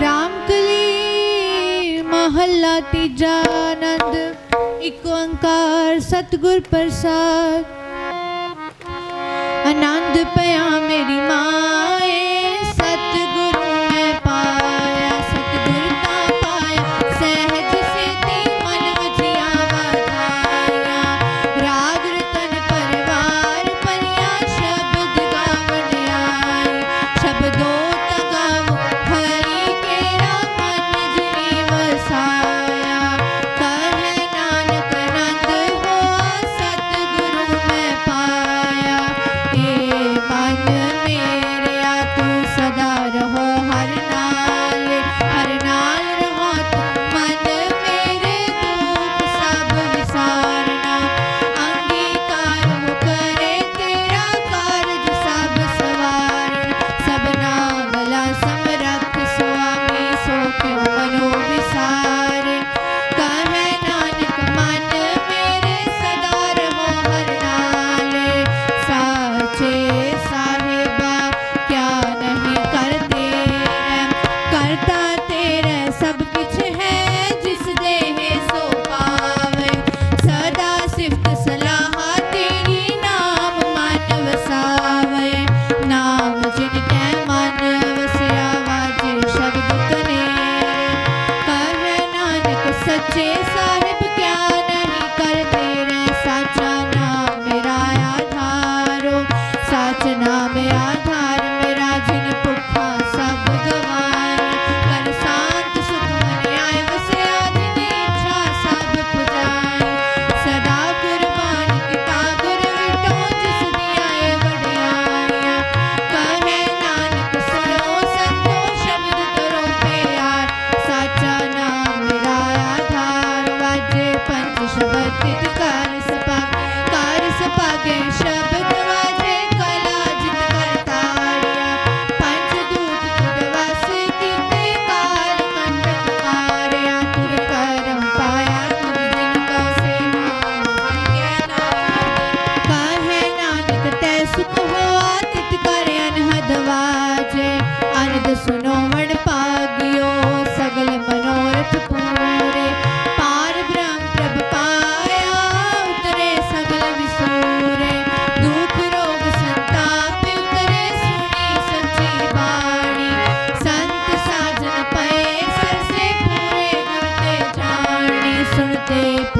RAM ਕਲੀ ਮਹੱਲਾ ਤੀਜਾ ਆਨੰਦ ਇੱਕ ਓੰਕਾਰ ਸਤਗੁਰ ਪ੍ਰਸਾਦ। ਆਨੰਦ ਪਿਆ ਮੇਰੀ ਮਾਂ। Shubhati They.